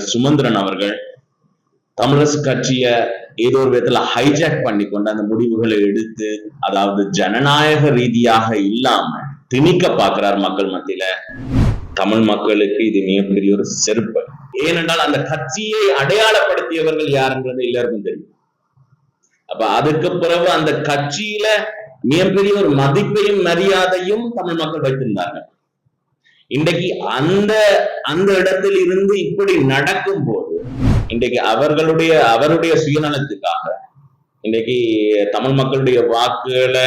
சுமந்திரன் அவர்கள் தமிழரசு கட்சிய ஏதோ ஒரு விதத்துல ஹைஜாக் பண்ணி கொண்டு அந்த முடிவுகளை எடுத்து அதாவது ஜனநாயக ரீதியாக இல்லாம திணிக்க பார்க்கிறார் மக்கள் மத்தியில. தமிழ் மக்களுக்கு இது மிகப்பெரிய ஒரு செருப்பு. ஏனென்றால் அந்த கட்சியை அடையாளப்படுத்தியவர்கள் யாருன்றது எல்லாருக்கும் தெரியும். அப்ப அதுக்கு பிறகு அந்த கட்சியில மிகப்பெரிய ஒரு மதிப்பையும் மரியாதையும் தமிழ் மக்கள் வைத்திருந்தார்கள். இன்றைக்கு அந்த அந்த இடத்தில் இருந்து இப்படி நடக்கும் போது இன்றைக்கு அவர்களுடைய அவருடைய சுயநலத்துக்காக இன்றைக்கு தமிழ் மக்களுடைய வாக்குகளை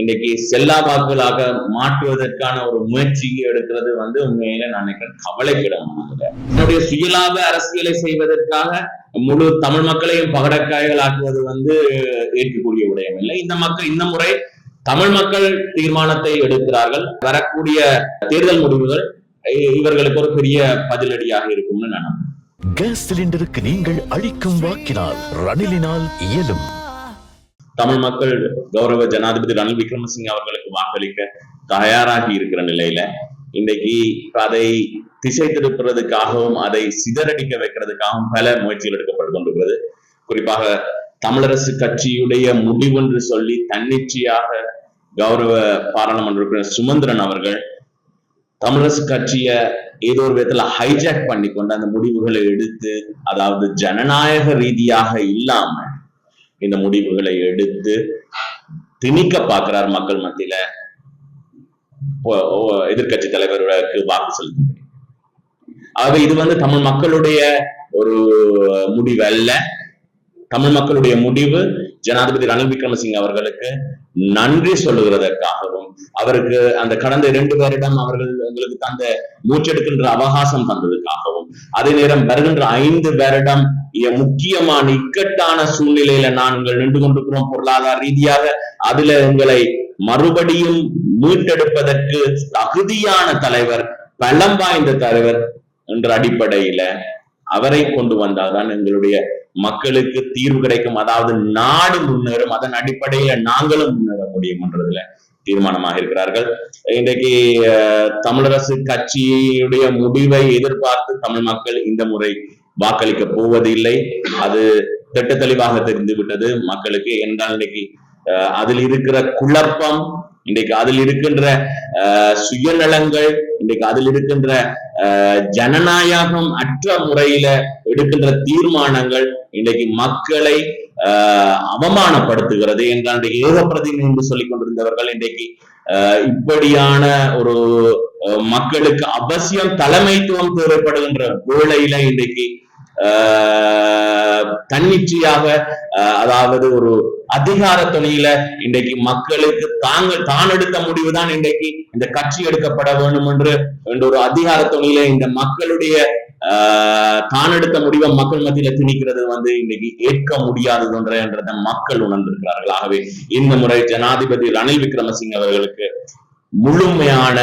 இன்றைக்கு செல்லா வாக்குகளாக மாற்றுவதற்கான ஒரு முயற்சியை எடுக்கிறது வந்து உண்மையில நான் நினைக்கிறேன். கவலைக்கிடமானது என்னுடைய சுயலாப அரசியலை செய்வதற்காக முழு தமிழ் மக்களையும் பகடக்காய்களாக்குவது வந்து ஏற்கக்கூடிய விடயம் இல்லை. இந்த மக்கள் இந்த முறை தமிழ் மக்கள் தீர்மானத்தை எடுக்கிறார்கள். வரக்கூடிய தேர்தல் முடிவுகள் இவர்களுக்கு ஒரு பெரிய பதிலடியாக இருக்கும்னு நான். கேஸ் சிலிண்டருக்கு நீங்கள் அளிக்கும் வாக்கினால் ரணிலினால் இயலும். தமிழ் மக்கள் கௌரவ ஜனாதிபதி ரணில் விக்ரமசிங்க அவர்களுக்கு வாக்களிக்க தயாராகி இருக்கிற நிலையில இன்றைக்கு அதை திசை திருப்புறதுக்காகவும் அதை சிதறடிக்க வைக்கிறதுக்காகவும் பல முயற்சிகள் எடுக்கப்பட்டு கொண்டிருக்கிறது. குறிப்பாக தமிழரசு கட்சியுடைய முடிவென்று சொல்லி தன்னிச்சையாக கௌரவ பாராளுமன்ற உறுப்பினர் சுமந்திரன் அவர்கள் தமிழரசு கட்சிய ஏதோ ஒரு விதத்துல ஹைஜாக் பண்ணி கொண்டு அந்த முடிவுகளை எடுத்து அதாவது ஜனநாயக ரீதியாக இல்லாம இந்த முடிவுகளை எடுத்து திணிக்க பார்க்கிறார் மக்கள் மத்தியில. எதிர்கட்சி தலைவர்களுக்கு வாக்கு செலுத்தும்படி. ஆகவே இது வந்து தமிழ் மக்களுடைய ஒரு முடிவு அல்ல. தமிழ் மக்களுடைய முடிவு ஜனாதிபதி ரணில் விக்ரமசிங்க அவர்களுக்கு நன்றி சொல்லுகிறதற்காகவும் அவருக்கு அந்த கடந்த இரண்டு பேரிடம் அவர்கள் எங்களுக்கு தந்த மூச்செடுக்கின்ற அவகாசம் தந்ததுக்காகவும் அதே நேரம் வருகின்ற ஐந்து வருடம் முக்கியமான இக்கட்டான சூழ்நிலையில நாங்கள் நின்று கொண்டிருக்கிறோம் பொருளாதார ரீதியாக அதுல எங்களை மறுபடியும் மீட்டெடுப்பதற்கு தகுதியான தலைவர் பலம் வாய்ந்த தலைவர் என்ற அடிப்படையில அவரை கொண்டு வந்தால்தான் எங்களுடைய மக்களுக்கு தீர்வு கிடைக்கும். அதாவது நாடு முன்னேறும். அதன் அடிப்படையில நாங்களும் முன்னேற முடியும் என்றதுல தீர்மானமாக இருக்கிறார்கள். இன்றைக்கு அஹ், தமிழரசு கட்சியுடைய முடிவை எதிர்பார்த்து தமிழ் மக்கள் இந்த முறை வாக்களிக்க போவதில்லை. அது திட்ட தெளிவாக தெரிந்து விட்டது மக்களுக்கு என்றால் இன்னைக்கு அஹ், அதில் இருக்கிற குழப்பம் இன்றைக்கு அதில் இருக்கின்ற அஹ், சுயநலங்கள் இன்றைக்கு அதில் இருக்கின்ற அஹ், ஜனநாயகம் அற்ற முறையில எடுக்கின்ற தீர்மானங்கள் இன்றைக்கு மக்களை அவமானப்படுத்துகிறது என்றால் இன்றைக்கு ஏகப்பிரதிநிதி என்று சொல்லிக் கொண்டிருந்தவர்கள் இன்றைக்கு இப்படியான ஒரு மக்களுக்கு அவசியம் தலைமைத்துவம் தேவைப்படுகின்ற வேளையில இன்றைக்கு ஆஹ், தன்னிச்சையாக அதாவது ஒரு அதிகார துணையில இன்றைக்கு மக்களுக்கு தாங்கள் தான் எடுத்த முடிவுதான் இன்றைக்கு இந்த கட்சி எடுக்கப்பட வேண்டும் என்று என்ற ஒரு அதிகார துணையில இந்த மக்களுடைய ஆஹ், தான் எடுத்த முடிவை மக்கள் மத்தியில திணிக்கிறது வந்து இன்னைக்கு ஏற்க முடியாதது ஒன்று என்றதை மக்கள் உணர்ந்திருக்கிறார்கள். ஆகவே இந்த முறை ஜனாதிபதி ரணில் விக்ரமசிங்க அவர்களுக்கு முழுமையான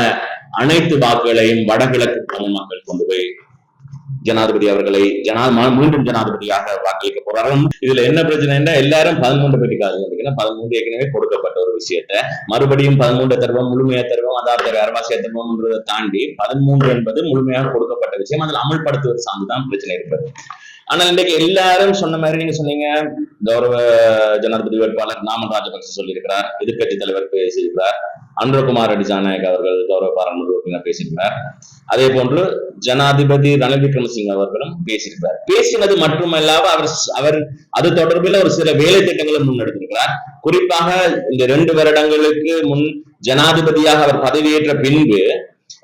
அனைத்து வாக்குகளையும் வடகிழக்கு தமிழ் மக்கள் கொண்டு போய் ஜனாதிபதி அவர்களை ஜனா மீண்டும் ஜனாதிபதியாக வாக்களிக்க போறார்கள். இதுல என்ன பிரச்சனைன்னா எல்லாரும் பதிமூன்று பெட்டி பதிமூன்று ஏற்கனவே கொடுக்கப்பட்ட ஒரு விஷயத்த. மறுபடியும் பதிமூன்று தருவம் முழுமையா தருவம் அதாவது அரவாசிய தருவம்ன்றதை தாண்டி பதிமூன்று என்பது முழுமையாக கொடுக்கப்பட்ட விஷயம். அதில் அமல்படுத்துவது சார்ந்துதான் பிரச்சனை இருக்கிறது ஆனால் இன்றைக்கு எல்லாரும் சொன்ன மாதிரி நீங்க சொன்னீங்க கௌரவ ஜனாதிபதி வேட்பாளர் நாமன் ராஜபக்ச சொல்லியிருக்கிறார் எதிர்க்கட்சி தலைவர் பேசியிருக்கிறார். அன்றகுமார் அடிஜாநாயக் அவர்கள் கௌரவ பாராளுமன்ற உறுப்பினர் பேசியிருக்கிறார். அதே போன்று ஜனாதிபதி ரணில் விக்ரமசிங் அவர்களும் பேசியிருக்கிறார். பேசினது மட்டுமல்லாம அவர் அவர் அது தொடர்பில் ஒரு சில வேலை திட்டங்களை முன்னெடுத்திருக்கிறார். குறிப்பாக இந்த ரெண்டு வருடங்களுக்கு முன் ஜனாதிபதியாக அவர் பதவியேற்ற பின்பு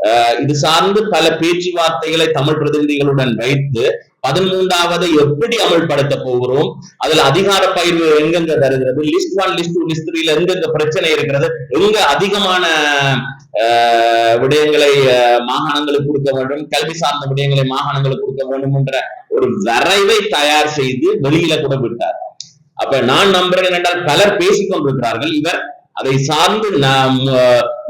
அஹ், இது சார்ந்து பல பேச்சுவார்த்தைகளை தமிழ் பிரதிநிதிகளுடன் வைத்து பதிமூன்றாவது எப்படி அமல்படுத்த போகிறோம்? அதுல அதிகார பயிர்வு எங்கெங்க தருகிறது list one list two list த்ரீல எங்கெங்க பிரச்சனை இருக்கிறது? எங்க அதிகமான ஆஹ், விடயங்களை மாகாணங்களுக்கு கொடுக்க வேண்டும்? கல்வி சார்ந்த விடயங்களை மாகாணங்களுக்கு கொடுக்க வேண்டும் என்ற ஒரு வரைவை தயார் செய்து வெளியில கூட விட்டார். அப்ப நான் நம்புறேன் என்றால் பலர் பேசிக் கொண்டிருக்கிறார்கள். இவர் அதை சார்ந்து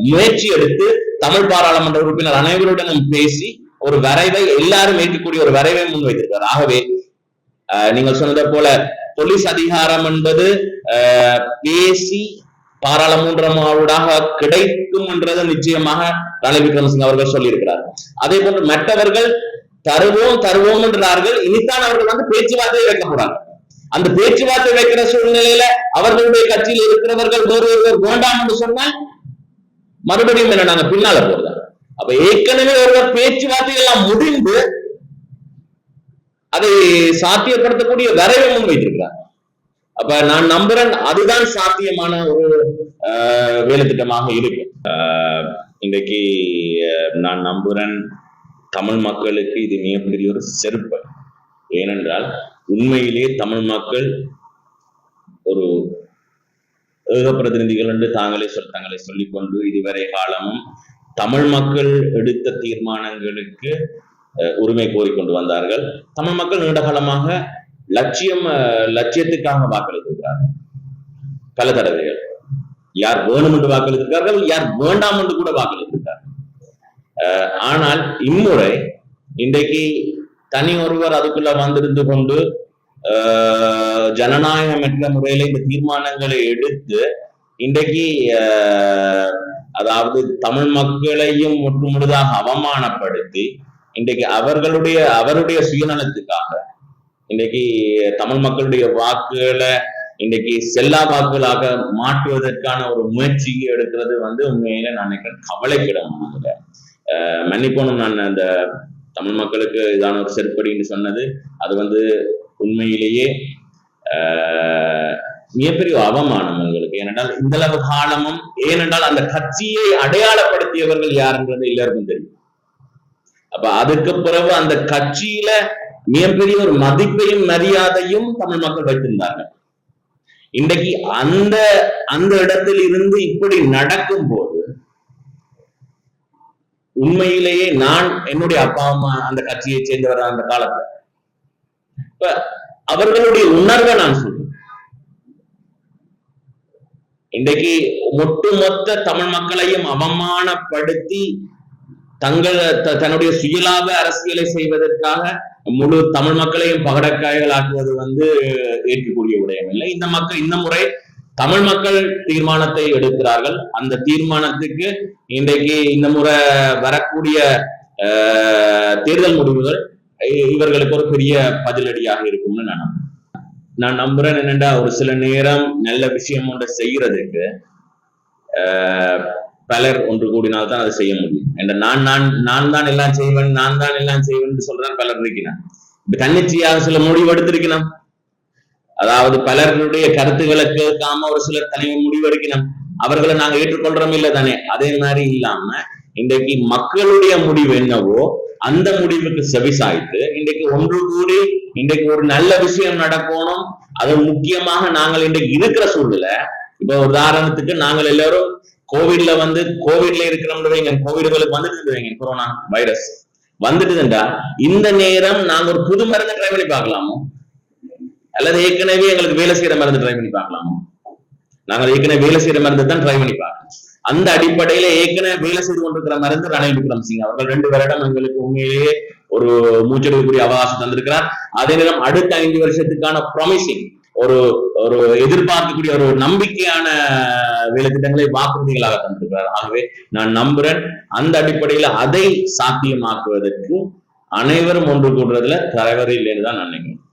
முயற்சி எடுத்து தமிழ் பாராளுமன்ற உறுப்பினர் அனைவருடனும் பேசி ஒரு வரைவை எல்லாரும் ஏற்கக்கூடிய ஒரு வரைவை முன்வைத்திருக்கிறார். ஆகவே ஆஹ், நீங்கள் சொன்னதை போல போலீஸ் அதிகாரம் என்பது ஆஹ், பேசி பாராளுமன்றமாவூடாக கிடைக்கும் என்றது நிச்சயமாக ரணில் விக்ரமசிங்க அவர்கள் சொல்லியிருக்கிறார். அதே போன்று மற்றவர்கள் தருவோம் தருவோம் என்றார்கள். இனித்தான் அவர்கள் வந்து பேச்சுவார்த்தை வைக்க அந்த பேச்சுவார்த்தை வைக்கிற சூழ்நிலையில அவர்களுடைய கட்சியில் இருக்கிறவர்கள் வேறு ஒருவர் வேண்டாம் என்று சொன்னால் மறுபடியும் என்ன நாங்க பின்னால போறதா அப்ப ஏற்கனவே ஒருவர் பேச்சுவார்த்தை எல்லாம் முடிந்து அதை சாத்தியப்படுத்தக்கூடிய வரைவை முன் வைத்திருக்கிறார் அப்ப நான் நம்புறேன் அதுதான் சாத்தியமான ஒரு வேலை திட்டமாக இருக்கு இன்றைக்கு நான் நம்புறேன் தமிழ் மக்களுக்கு இது மிகப்பெரிய ஒரு செருப்பு. ஏனென்றால் உண்மையிலே தமிழ் மக்கள் ஒரு ஏக பிரதிநிதிகள் என்று தாங்களே சொல் தங்களை சொல்லிக்கொண்டு இதுவரை காலமும் தமிழ் மக்கள் எடுத்த தீர்மானங்களுக்கு அஹ், உரிமை கோரிக்கொண்டு வந்தார்கள். தமிழ் மக்கள் நீண்டகாலமாக லட்சியம் அஹ், லட்சியத்துக்காக வாக்களித்திருக்கிறார்கள். பல தடவைகள். யார் வேணும் என்று வாக்களித்திருக்கிறார்கள் யார் வேண்டாம் என்று கூட வாக்களித்திருக்கிறார்கள். ஆனால் இம்முறை இன்றைக்கு தனி ஒருவர் அதுக்குள்ள வந்திருந்து கொண்டு அஹ், ஜனநாயகமற்ற முறையில இந்த தீர்மானங்களை எடுத்து இன்றைக்கு அதாவது தமிழ் மக்களையும் முற்றுமுழுதாக அவமானப்படுத்தி இன்றைக்கு அவர்களுடைய அவருடைய சுயநலத்துக்காக இன்றைக்கு தமிழ் மக்களுடைய வாக்குகளை இன்னைக்கு செல்லா வாக்குகளாக மாற்றுவதற்கான ஒரு முயற்சியை எடுக்கிறது வந்து உண்மையில நான் நினைக்கிறேன் கவலைக்கிடமானது அஹ் மன்னிக்கணும் நான் அந்த தமிழ் மக்களுக்கு இதான ஒரு செருப்படின்னு சொன்னது. அது வந்து உண்மையிலேயே ஆஹ் மிகப்பெரிய அவமானம் உங்களுக்கு. ஏனென்றால் இந்த அளவு காலமும் ஏனென்றால் அந்த கட்சியை அடையாளப்படுத்தியவர்கள் யாருன்றது எல்லாருக்கும் தெரியும். அப்ப அதுக்கு பிறகு அந்த கட்சியில மிகப்பெரிய ஒரு மதிப்பையும் மரியாதையும் தமிழ் மக்கள் வைத்திருந்தார்கள். இன்றைக்கு அந்த அந்த இடத்தில் இருந்து இப்படி நடக்கும் போது உண்மையிலேயே நான் என்னுடைய அப்பா அம்மா அந்த கட்சியை சேர்ந்தவர் அந்த காலத்துல. இப்ப அவர்களுடைய உணர்வை நான் சொல்றேன். இன்றைக்கு ஒட்டுமொத்த தமிழ் மக்களையும் அவமானப்படுத்தி தங்கள் த- தன்னுடைய சுயலாப அரசியலை செய்வதற்காக முழு தமிழ் மக்களையும் பகடக்காய்களாக்குவது வந்து ஏற்கக்கூடிய விடயம் இல்லை இந்த மக்கள் இந்த முறை தமிழ் மக்கள் தீர்மானத்தை எடுக்கிறார்கள். அந்த தீர்மானத்துக்கு இன்றைக்கு இந்த முறை வரக்கூடிய தேர்தல் முடிவுகள் இ- இவர்களுக்கு ஒரு பெரிய பதிலடியாக இருக்கும்னு நான் நம்புறேன். நான் நம்புறேன் என்னண்டா ஒரு சில நேரம் நல்ல விஷயம் ஒன்றை செய்யறதுக்கு பலர் ஒன்று கூடினால் தான் அதை செய்ய முடியும். என்ற நான் நான் நான் தான் எல்லாம் செய்வேன் நான் தான் எல்லாம் செய்வேன் சொல்றேன் பலர் இருக்கிறான் இப்ப தன்னிச்சையாக சில முடிவு எடுத்திருக்கணும் அதாவது பலருடைய கருத்துக்களை கேட்காம ஒரு சிலர் தனி முடிவு எடுக்கணும் அவர்களை நாங்க ஏற்றுக்கொள்றோம் இல்லை தானே? அதே மாதிரி இல்லாம இன்றைக்கு மக்களுடைய முடிவு என்னவோ அந்த முடிவுக்கு செவிசாய்த்து இன்றைக்கு ஒன்று கூடி இன்றைக்கு ஒரு நல்ல விஷயம் நடக்கணும். அது முக்கியமாக நாங்கள் இன்றைக்கு இருக்கிற சூழ்நிலை. இப்ப உதாரணத்துக்கு நாங்கள் எல்லாரும் கோவிட்ல வந்து கோவிட்ல இருக்கிறோம்ன்றவங்க கோவிடுகளுக்கு வந்துட்டு இருந்தவங்க கொரோனா வைரஸ் வந்துட்டுதுண்டா இந்த நேரம் நாங்க ஒரு புது மருந்து ட்ரை பண்ணி பார்க்கலாமோ? அல்லது ஏற்கனவே எங்களுக்கு வேலை செய்யற மருந்து ட்ரை பண்ணி பார்க்கலாமோ? நாங்கள் ஏற்கனவே வேலை செய்யற மருந்து தான் ட்ரை பண்ணி பார்க்கணும் அந்த அடிப்படையில ஏற்கனவே வேலை செய்து கொண்டிருக்கிற மருந்து ரணில் விக்ரம் சிங் அவர்கள் ரெண்டு வருடம் எங்களுக்கு உண்மையிலேயே ஒரு மூச்செடுக்கக்கூடிய அவகாசம் தந்திருக்கிறார். அதே நேரம் அடுத்த ஐந்து வருஷத்துக்கான ப்ராமிசிங் ஒரு ஒரு எதிர்பார்க்கக்கூடிய ஒரு நம்பிக்கையான வேலை திட்டங்களை வாக்குறுதிகளாக தந்திருக்கிறார். ஆகவே நான் நம்புறேன் அந்த அடிப்படையில அதை சாத்தியமாக்குவதற்கு அனைவரும் ஒன்று கூடுறதுல தவறு இல்லைன்னு தான் நான் நினைக்கிறேன்.